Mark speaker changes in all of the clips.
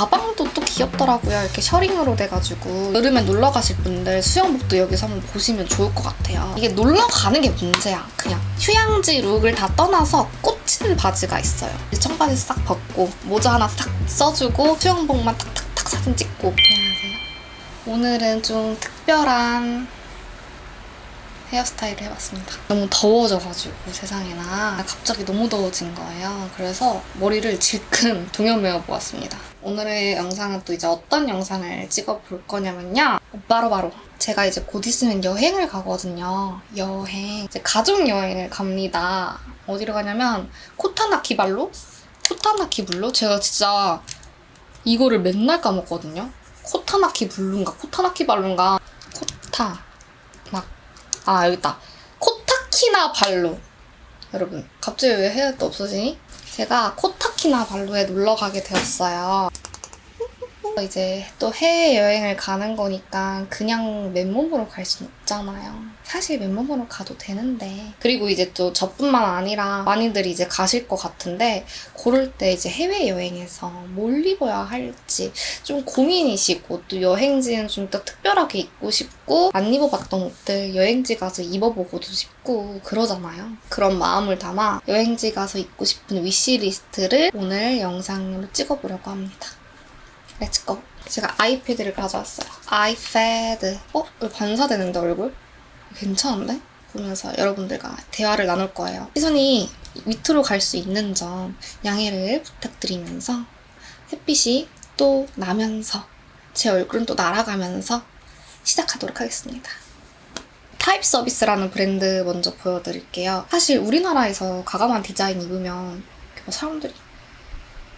Speaker 1: 가방도 또 귀엽더라고요. 이렇게 셔링으로 돼가지고 여름에 놀러 가실 분들 수영복도 여기서 한번 보시면 좋을 것 같아요. 이게 놀러 가는 게 문제야. 그냥 휴양지 룩을 다 떠나서 꽂힌 바지가 있어요. 청바지 싹 벗고 모자 하나 싹 써주고 수영복만 탁탁탁 사진 찍고 안녕하세요. 오늘은 좀 특별한 헤어스타일을 해봤습니다. 너무 더워져가지고 세상에나 갑자기 너무 더워진 거예요. 그래서 머리를 질끈 동여매어 보았습니다. 오늘의 영상은 또 이제 어떤 영상을 찍어볼 거냐면요. 바로바로 제가 이제 곧 있으면 여행을 가거든요. 여행. 이제 가족 여행을 갑니다. 어디로 가냐면 코타나키발로? 코타나키블루? 제가 진짜 이거를 맨날 까먹거든요. 코타나키블루인가 코타나키발루인가 코타 막 아 여기 있다. 코타키나 발루 여러분 갑자기 왜 헤어도 없어지니? 제가 코타키나 발루에 놀러 가게 되었어요 이제 또 해외여행을 가는 거니까 그냥 맨몸으로 갈 수는 없잖아요. 사실 맨몸으로 가도 되는데. 그리고 이제 또 저뿐만 아니라 많이들 이제 가실 것 같은데, 고를 때 이제 해외여행에서 뭘 입어야 할지 좀 고민이시고, 또 여행지는 좀 더 특별하게 입고 싶고, 안 입어봤던 옷들 여행지 가서 입어보고도 싶고, 그러잖아요. 그런 마음을 담아 여행지 가서 입고 싶은 위시리스트를 오늘 영상으로 찍어보려고 합니다. 렛츠고. 제가 아이패드를 가져왔어요. 아이패드. 어? 왜 반사되는데 얼굴? 괜찮은데? 보면서 여러분들과 대화를 나눌 거예요. 시선이 밑으로 갈 수 있는 점 양해를 부탁드리면서 햇빛이 또 나면서 제 얼굴은 또 날아가면서 시작하도록 하겠습니다. 타입 서비스라는 브랜드 먼저 보여드릴게요. 사실 우리나라에서 가감한 디자인 입으면 뭐 사람들이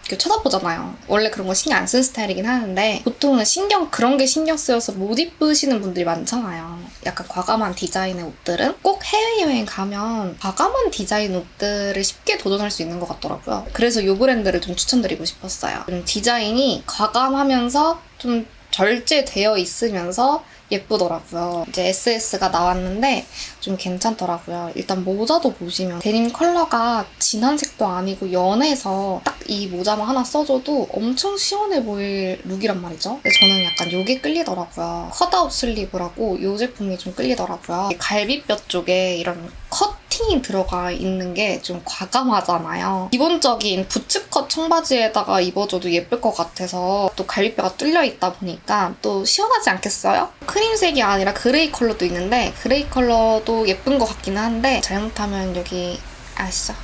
Speaker 1: 이렇게 쳐다보잖아요. 원래 그런 거 신경 안 쓰는 스타일이긴 하는데 보통은 신경 그런 게 신경 쓰여서 못 입으시는 분들이 많잖아요. 약간 과감한 디자인의 옷들은 꼭 해외여행 가면 과감한 디자인 옷들을 쉽게 도전할 수 있는 것 같더라고요. 그래서 이 브랜드를 좀 추천드리고 싶었어요. 좀 디자인이 과감하면서 좀 절제되어 있으면서 예쁘더라고요. 이제 SS가 나왔는데 좀 괜찮더라고요. 일단 모자도 보시면 데님 컬러가 진한 색도 아니고 연해서 딱 이 모자만 하나 써줘도 엄청 시원해 보일 룩이란 말이죠. 근데 저는 약간 요게 끌리더라고요. 컷아웃 슬리브라고 이 제품이 좀 끌리더라고요. 갈비뼈 쪽에 이런 커팅이 들어가 있는 게 좀 과감하잖아요. 기본적인 부츠컷 청바지에다가 입어줘도 예쁠 것 같아서 또 갈비뼈가 뚫려 있다 보니까 또 시원하지 않겠어요? 크림색이 아니라 그레이 컬러도 있는데 그레이 컬러도 예쁜 것 같기는 한데 잘못하면 여기 아시죠?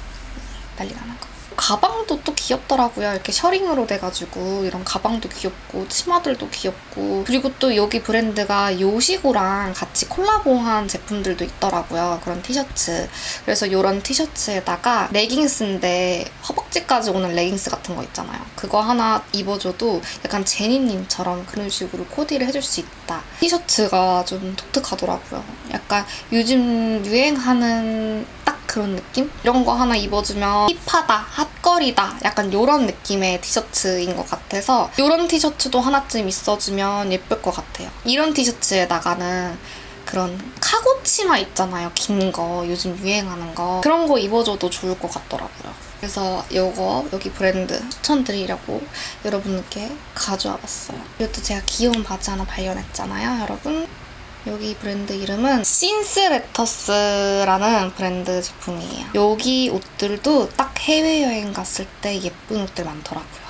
Speaker 1: 난리 나는 거. 가방도 또 귀엽더라고요. 이렇게 셔링으로 돼가지고 이런 가방도 귀엽고 치마들도 귀엽고 그리고 또 여기 브랜드가 요시고랑 같이 콜라보한 제품들도 있더라고요. 그런 티셔츠. 그래서 이런 티셔츠에다가 레깅스인데 허벅지까지 오는 레깅스 같은 거 있잖아요. 그거 하나 입어줘도 약간 제니님처럼 그런 식으로 코디를 해줄 수 있다. 티셔츠가 좀 독특하더라고요. 약간 요즘 유행하는 딱 그런 느낌? 이런 거 하나 입어주면 힙하다, 핫거리다 약간 이런 느낌의 티셔츠인 것 같아서 이런 티셔츠도 하나쯤 있어주면 예쁠 것 같아요. 이런 티셔츠에다가는 그런 카고 치마 있잖아요. 긴 거, 요즘 유행하는 거. 그런 거 입어줘도 좋을 것 같더라고요. 그래서 이거 여기 브랜드 추천드리려고 여러분께 가져와 봤어요. 이것도 제가 귀여운 바지 하나 발견했잖아요, 여러분. 여기 브랜드 이름은 신스레터스라는 브랜드 제품이에요. 여기 옷들도 딱 해외여행 갔을 때 예쁜 옷들 많더라고요.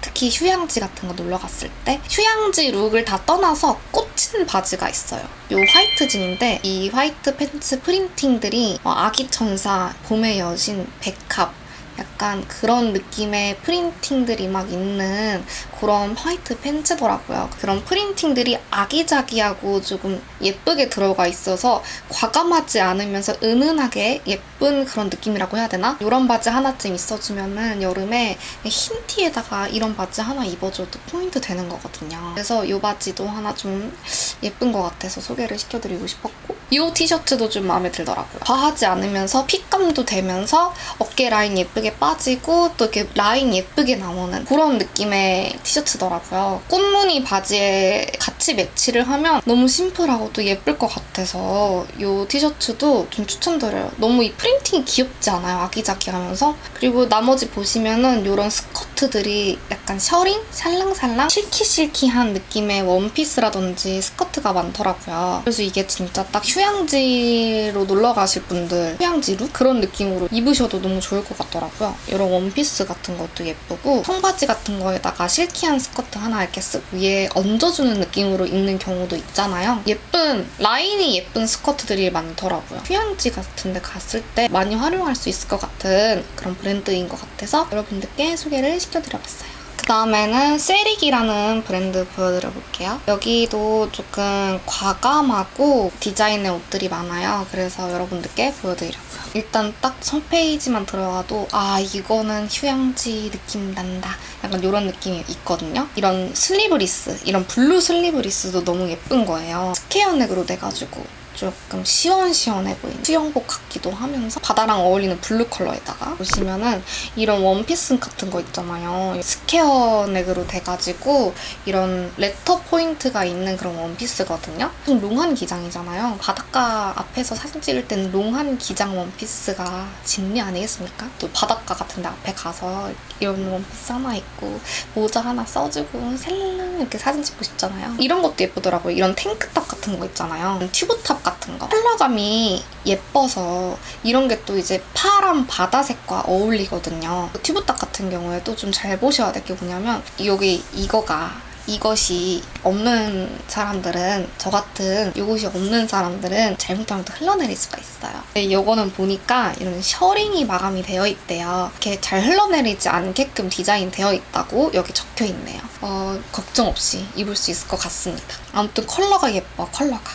Speaker 1: 특히 휴양지 같은 거 놀러 갔을 때 휴양지 룩을 다 떠나서 꽂힌 바지가 있어요. 요 화이트 진인데 이 화이트 팬츠 프린팅들이 뭐 아기 천사, 봄의 여신, 백합 약간 그런 느낌의 프린팅들이 막 있는 그런 화이트 팬츠더라고요. 그런 프린팅들이 아기자기하고 조금 예쁘게 들어가 있어서 과감하지 않으면서 은은하게 예쁜 그런 느낌이라고 해야 되나? 이런 바지 하나쯤 있어주면은 여름에 흰 티에다가 이런 바지 하나 입어줘도 포인트 되는 거거든요. 그래서 이 바지도 하나 좀 예쁜 것 같아서 소개를 시켜드리고 싶었고 이 티셔츠도 좀 마음에 들더라고요. 과하지 않으면서 핏감도 되면서 어깨 라인 예쁘게 빠지고 또 이렇게 라인 예쁘게 나오는 그런 느낌의 티셔츠더라고요. 꽃무늬 바지에 같 이 매치를 하면 너무 심플하고 또 예쁠 것 같아서 이 티셔츠도 좀 추천드려요. 너무 이 프린팅이 귀엽지 않아요? 아기자기하면서. 그리고 나머지 보시면은 이런 스커트 스커트들이 약간 셔링? 살랑살랑? 실키실키한 느낌의 원피스라든지 스커트가 많더라고요. 그래서 이게 진짜 딱 휴양지로 놀러 가실 분들 휴양지 룩? 그런 느낌으로 입으셔도 너무 좋을 것 같더라고요. 이런 원피스 같은 것도 예쁘고 청바지 같은 거에다가 실키한 스커트 하나 이렇게 쓱 위에 얹어주는 느낌으로 입는 경우도 있잖아요. 예쁜 라인이 예쁜 스커트들이 많더라고요. 휴양지 같은 데 갔을 때 많이 활용할 수 있을 것 같은 그런 브랜드인 것 같아서 여러분들께 소개를 시켜드려봤어요. 그 다음에는 세릭이라는 브랜드 보여드려 볼게요. 여기도 조금 과감하고 디자인의 옷들이 많아요. 그래서 여러분들께 보여드리려고요. 일단 딱 첫 페이지만 들어가도 아 이거는 휴양지 느낌 난다. 약간 이런 느낌이 있거든요. 이런 슬리브리스, 이런 블루 슬리브리스도 너무 예쁜 거예요. 스퀘어 넥으로 돼가지고 조금 시원시원해 보이는 수영복 같기도 하면서 바다랑 어울리는 블루 컬러에다가 보시면은 이런 원피스 같은 거 있잖아요. 스퀘어 넥으로 돼가지고 이런 레터 포인트가 있는 그런 원피스거든요. 좀 롱한 기장이잖아요. 바닷가 앞에서 사진 찍을 때는 롱한 기장 원피스가 진리 아니겠습니까? 또 바닷가 같은 데 앞에 가서 이런 원피스 하나 입고 모자 하나 써주고 셀랑 이렇게 사진 찍고 싶잖아요. 이런 것도 예쁘더라고요. 이런 탱크탑 같은 거 있잖아요. 튜브탑 같은 거. 컬러감이 예뻐서 이런 게 또 이제 파란 바다색과 어울리거든요. 튜브탑 같은 경우에도 좀잘 보셔야 될 게 뭐냐면 여기 이거가 이것이 없는 사람들은 저 같은 이것이 없는 사람들은 잘못하면 또 흘러내릴 수가 있어요. 근데 이거는 보니까 이런 셔링이 마감이 되어 있대요. 이렇게 잘 흘러내리지 않게끔 디자인 되어 있다고 여기 적혀 있네요. 어, 걱정 없이 입을 수 있을 것 같습니다. 아무튼 컬러가 예뻐, 컬러가.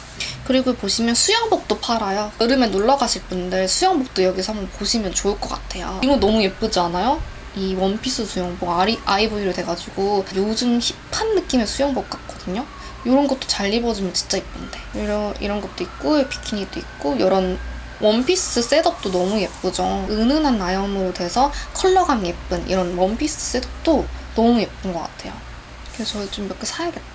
Speaker 1: 그리고 보시면 수영복도 팔아요. 여름에 놀러 가실 분들 수영복도 여기서 한번 보시면 좋을 것 같아요. 이거 너무 예쁘지 않아요? 이 원피스 수영복 아리, 아이보리로 돼가지고 요즘 힙한 느낌의 수영복 같거든요. 이런 것도 잘 입어주면 진짜 예쁜데. 이런, 이런 것도 있고 비키니도 있고 이런 원피스 셋업도 너무 예쁘죠. 은은한 나염으로 돼서 컬러감 예쁜 이런 원피스 셋업도 너무 예쁜 것 같아요. 그래서 저좀몇 개 사야겠다.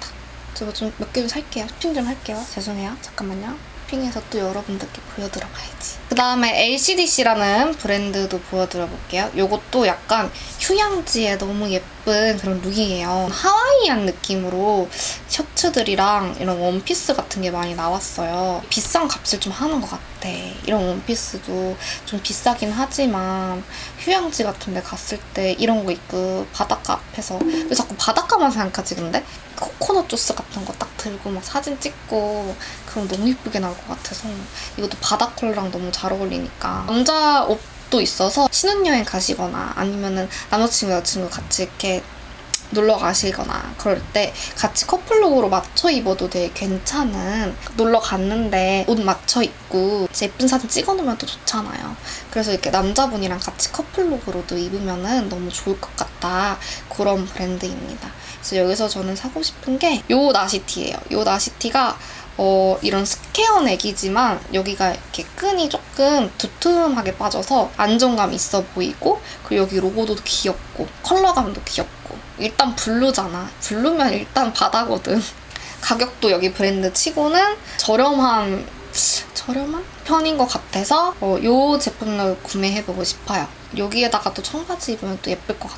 Speaker 1: 제가 좀 몇 개 좀 살게요. 쇼핑 좀 할게요. 죄송해요. 잠깐만요. 쇼핑해서 또 여러분들께 보여드려 봐야지. 그 다음에 LCDC라는 브랜드도 보여드려 볼게요. 이것도 약간 휴양지에 너무 예쁜 그런 룩이에요. 하와이안 느낌으로 셔츠들이랑 이런 원피스 같은 게 많이 나왔어요. 비싼 값을 좀 하는 것 같아. 이런 원피스도 좀 비싸긴 하지만 휴양지 같은 데 갔을 때 이런 거 입고 바닷가 앞에서 왜 자꾸 바닷가만 생각하지 근데? 코코넛 주스 같은 거 딱 들고 막 사진 찍고 그럼 너무 예쁘게 나올 것 같아서 이것도 바다 컬러랑 너무 잘 어울리니까 남자 옷도 있어서 신혼여행 가시거나 아니면은 남자친구 여자친구 같이 이렇게 놀러 가시거나 그럴 때 같이 커플룩으로 맞춰 입어도 되게 괜찮은 놀러 갔는데 옷 맞춰 입고 예쁜 사진 찍어 놓으면 또 좋잖아요. 그래서 이렇게 남자분이랑 같이 커플룩으로도 입으면은 너무 좋을 것 같다. 그런 브랜드입니다. 그래서 여기서 저는 사고 싶은 게 요 나시티예요. 요 나시티가 어, 이런 스퀘어 넥이지만 여기가 이렇게 끈이 조금 두툼하게 빠져서 안정감 있어 보이고 그리고 여기 로고도 귀엽고 컬러감도 귀엽고 일단 블루잖아. 블루면 일단 바다거든. 가격도 여기 브랜드 치고는 저렴한 저렴한 편인 것 같아서 어, 이 제품을 구매해보고 싶어요. 여기에다가 또 청바지 입으면 또 예쁠 것아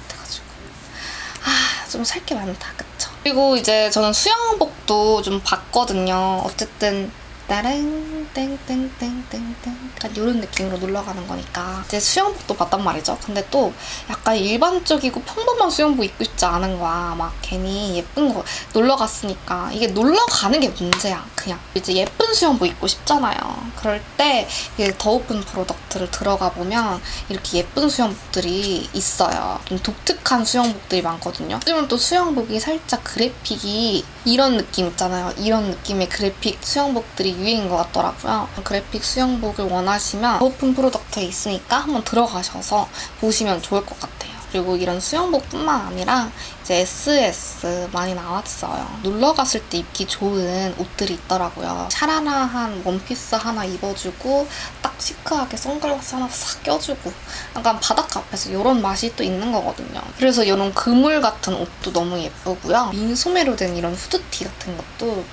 Speaker 1: 좀 살 게 많다 그쵸? 그리고 이제 저는 수영복도 좀 봤거든요. 어쨌든 따릉 땡땡땡땡땡 약간 이런 느낌으로 놀러 가는 거니까 이제 수영복도 봤단 말이죠. 근데 또 약간 일반적이고 평범한 수영복 입고 싶지 않은 거야. 막 괜히 예쁜 거 놀러 갔으니까 이게 놀러 가는 게 문제야. 그냥 이제 예쁜 수영복 입고 싶잖아요. 그럴 때 더오픈 프로덕트를 들어가 보면 이렇게 예쁜 수영복들이 있어요. 좀 독특한 수영복들이 많거든요. 요즘은 또 수영복이 살짝 그래픽이 이런 느낌 있잖아요. 이런 느낌의 그래픽 수영복들이 유행인 것 같더라고요. 그래픽 수영복을 원하시면 오픈 프로덕트에 있으니까 한번 들어가셔서 보시면 좋을 것 같아요. 그리고 이런 수영복뿐만 아니라 이제 SS 많이 나왔어요. 놀러 갔을 때 입기 좋은 옷들이 있더라고요. 샤라라한 원피스 하나 입어주고 딱 시크하게 선글라스 하나 싹 껴주고 약간 바닷가 앞에서 이런 맛이 또 있는 거거든요. 그래서 이런 그물 같은 옷도 너무 예쁘고요. 민소매로 된 이런 후드티 같은 것도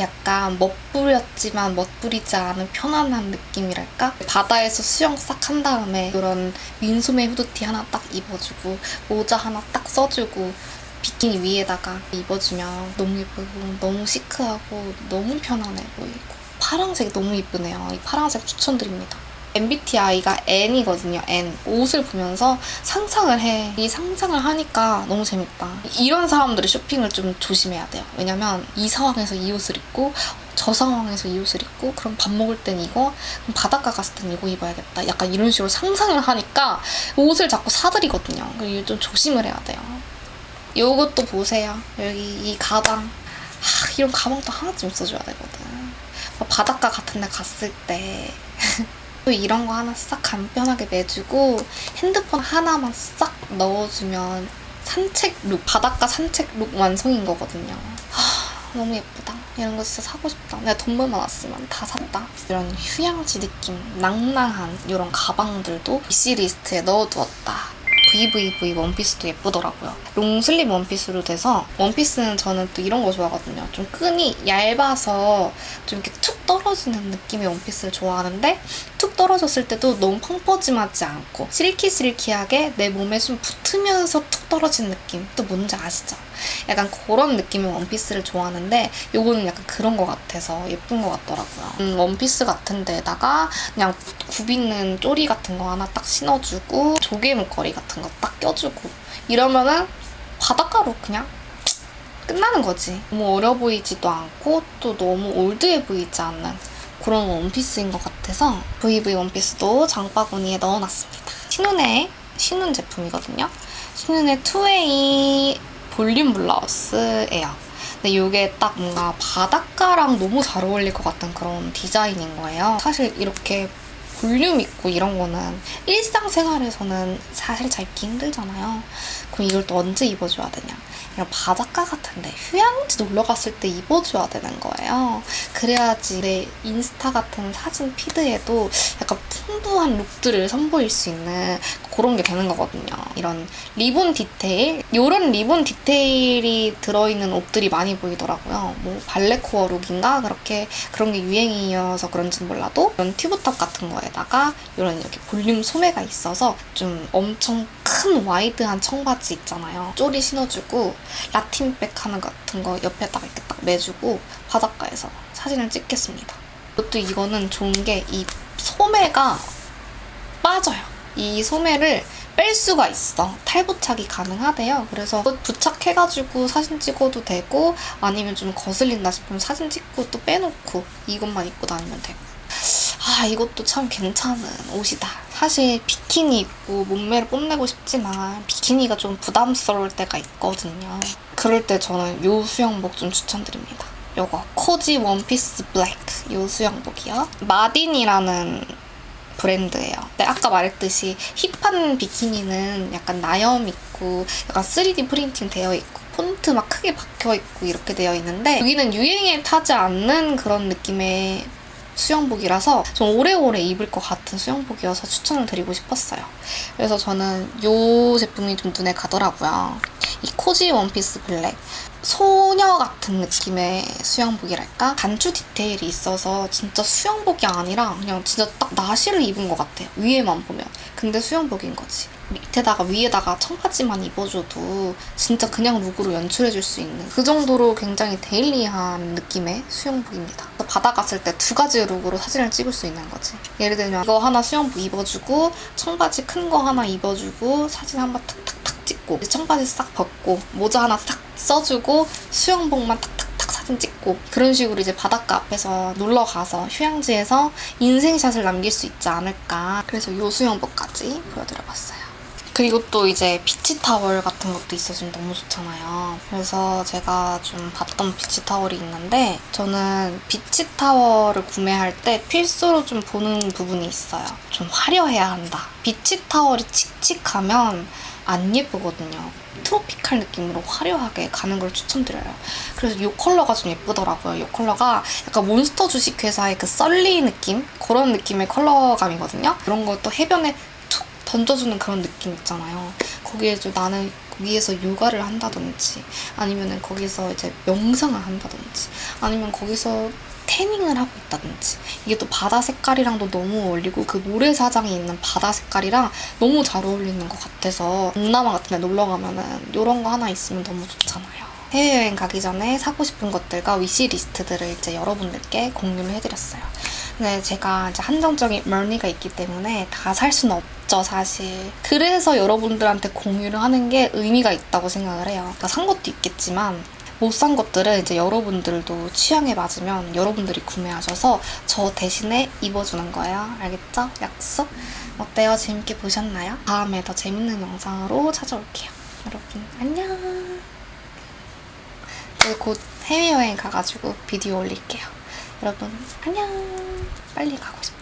Speaker 1: 약간 멋부렸지만 멋부리지 않은 편안한 느낌이랄까? 바다에서 수영 싹 한 다음에 이런 민소매 후드티 하나 딱 입어주고 입어주고 모자 하나 딱 써주고 비키니 위에다가 입어주면 너무 예쁘고 너무 시크하고 너무 편안해 보이고 파란색이 너무 이쁘네요. 이 파란색 추천드립니다. MBTI가 N이거든요. N. 옷을 보면서 상상을 해. 이 상상을 하니까 너무 재밌다. 이런 사람들이 쇼핑을 좀 조심해야 돼요. 왜냐면 이 상황에서 이 옷을 입고 저 상황에서 이 옷을 입고 그럼 밥 먹을 땐 이거 그럼 바닷가 갔을 땐 이거 입어야겠다. 약간 이런 식으로 상상을 하니까 옷을 자꾸 사들이거든요. 그리고 좀 조심을 해야 돼요. 요것도 보세요. 여기 이 가방. 아, 이런 가방도 하나쯤 있어줘야 되거든. 뭐 바닷가 같은 데 갔을 때 또 이런 거 하나 싹 간편하게 매주고 핸드폰 하나만 싹 넣어주면 산책 룩, 바닷가 산책 룩 완성인 거거든요. 하, 너무 예쁘다. 이런 거 진짜 사고 싶다. 내가 돈만 많았으면 다 샀다. 이런 휴양지 느낌, 낭낭한 이런 가방들도 위시리스트에 넣어두었다. VVV 원피스도 예쁘더라고요. 롱슬립 원피스로 돼서 원피스는 저는 또 이런 거 좋아하거든요. 좀 끈이 얇아서 좀 이렇게 툭 떨어지는 느낌의 원피스를 좋아하는데 툭 떨어졌을 때도 너무 펑퍼짐하지 않고 실키실키하게 내 몸에 좀 붙으면서 툭 떨어지는 느낌. 또 뭔지 아시죠? 약간 그런 느낌의 원피스를 좋아하는데 요거는 약간 그런 거 같아서 예쁜 거 같더라고요. 음, 원피스 같은 데다가 그냥 굽있는 쪼리 같은 거 하나 딱 신어주고 조개 목걸이 같은 거 딱 껴주고 이러면은 바닷가로 그냥 끝나는 거지. 너무 어려 보이지도 않고 또 너무 올드해 보이지 않는 그런 원피스인 것 같아서 VV 원피스도 장바구니에 넣어놨습니다. 신은의 신은 제품이거든요. 신은의 투웨이 볼륨 블라우스예요. 근데 이게 딱 뭔가 바닷가랑 너무 잘 어울릴 것 같은 그런 디자인인 거예요. 사실 이렇게 볼륨 있고 이런 거는 일상생활에서는 사실 잘 입기 힘들잖아요. 그럼 이걸 또 언제 입어줘야 되냐? 이런 바닷가 같은데 휴양지 놀러 갔을 때 입어줘야 되는 거예요. 그래야지 내 인스타 같은 사진 피드에도 약간 풍부한 룩들을 선보일 수 있는 그런 게 되는 거거든요. 이런 리본 디테일, 이런 리본 디테일이 들어있는 옷들이 많이 보이더라고요. 뭐 발레코어 룩인가 그렇게 그런 게 유행이어서 그런지 몰라도 이런 튜브탑 같은 거에 다가 이런 이렇게 볼륨 소매가 있어서 좀 엄청 큰 와이드한 청바지 있잖아요. 쪼리 신어주고 라틴백 하는 같은 거 옆에다가 이렇게 딱 매주고 바닷가에서 사진을 찍겠습니다. 또 이거는 좋은 게 이 소매가 빠져요. 이 소매를 뺄 수가 있어. 탈부착이 가능하대요. 그래서 부착해가지고 사진 찍어도 되고 아니면 좀 거슬린다 싶으면 사진 찍고 또 빼놓고 이것만 입고 다니면 되고. 아 이것도 참 괜찮은 옷이다. 사실 비키니 입고 몸매를 뽐내고 싶지만 비키니가 좀 부담스러울 때가 있거든요. 그럴 때 저는 요 수영복 좀 추천드립니다. 요거 코지 원피스 블랙 요 수영복이요. 마딘이라는 브랜드예요. 근데 아까 말했듯이 힙한 비키니는 약간 나염 있고 약간 3D 프린팅 되어 있고 폰트 막 크게 박혀 있고 이렇게 되어 있는데 여기는 유행에 타지 않는 그런 느낌의 수영복이라서 좀 오래오래 입을 것 같은 수영복이어서 추천을 드리고 싶었어요. 그래서 저는 이 제품이 좀 눈에 가더라고요. 이 코지 원피스 블랙. 소녀 같은 느낌의 수영복이랄까? 단추 디테일이 있어서 진짜 수영복이 아니라 그냥 진짜 딱 나시를 입은 것 같아요. 위에만 보면. 근데 수영복인 거지. 밑에다가 위에다가 청바지만 입어줘도 진짜 그냥 룩으로 연출해줄 수 있는 그 정도로 굉장히 데일리한 느낌의 수영복입니다. 바다 갔을 때 두 가지 룩으로 사진을 찍을 수 있는 거지. 예를 들면 이거 하나 수영복 입어주고 청바지 큰 거 하나 입어주고 사진 한번 탁탁탁 찍고 청바지 싹 벗고 모자 하나 싹 써주고 수영복만 탁탁탁 사진 찍고 그런 식으로 이제 바닷가 앞에서 놀러 가서 휴양지에서 인생샷을 남길 수 있지 않을까. 그래서 요 수영복까지 보여드려봤어요. 그리고 또 이제 비치 타월 같은 것도 있어주면 너무 좋잖아요. 그래서 제가 좀 봤던 비치 타월이 있는데 저는 비치 타월을 구매할 때 필수로 좀 보는 부분이 있어요. 좀 화려해야 한다. 비치 타월이 칙칙하면 안 예쁘거든요. 트로피칼 느낌으로 화려하게 가는 걸 추천드려요. 그래서 이 컬러가 좀 예쁘더라고요. 이 컬러가 약간 몬스터 주식회사의 그 썰리 느낌? 그런 느낌의 컬러감이거든요. 걸또 해변에 툭 던져주는 그런 느낌 있잖아요. 거기에 좀 나는 거기에서 요가를 한다든지 아니면은 거기서 이제 명상을 한다든지 아니면 거기서 태닝을 하고 있다든지 이게 또 바다 색깔이랑도 너무 어울리고 그 모래사장이 있는 바다 색깔이랑 너무 잘 어울리는 것 같아서 동남아 같은 데 놀러 가면은 이런 거 하나 있으면 너무 좋잖아요. 해외여행 가기 전에 사고 싶은 것들과 위시리스트들을 이제 여러분들께 공유를 해드렸어요. 근데 제가 이제 한정적인 머니가 있기 때문에 다 살 수는 없죠, 사실. 그래서 여러분들한테 공유를 하는 게 의미가 있다고 생각을 해요. 그러니까 산 것도 있겠지만 못 산 것들은 이제 여러분들도 취향에 맞으면 여러분들이 구매하셔서 저 대신에 입어주는 거예요. 알겠죠? 약속? 어때요? 재밌게 보셨나요? 다음에 더 재밌는 영상으로 찾아올게요. 여러분, 안녕! 곧 해외여행 가가지고 비디오 올릴게요. 여러분, 안녕! 빨리 가고 싶다.